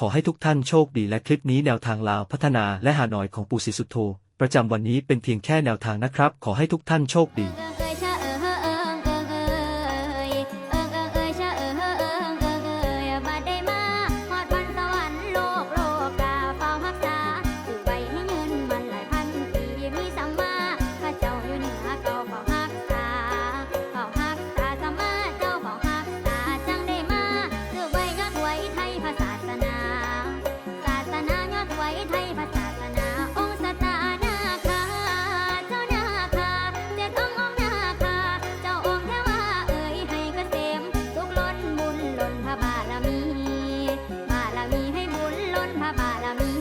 ขอให้ทุกท่านโชคดีและคลิปนี้แนวทางลาวพัฒนาและหาหน่อยของปู่ศรีสุโธประจำวันนี้เป็นเพียงแค่แนวทางนะครับ ขอให้ทุกท่านโชคดีภาษาสนา I'm Papa, la mía.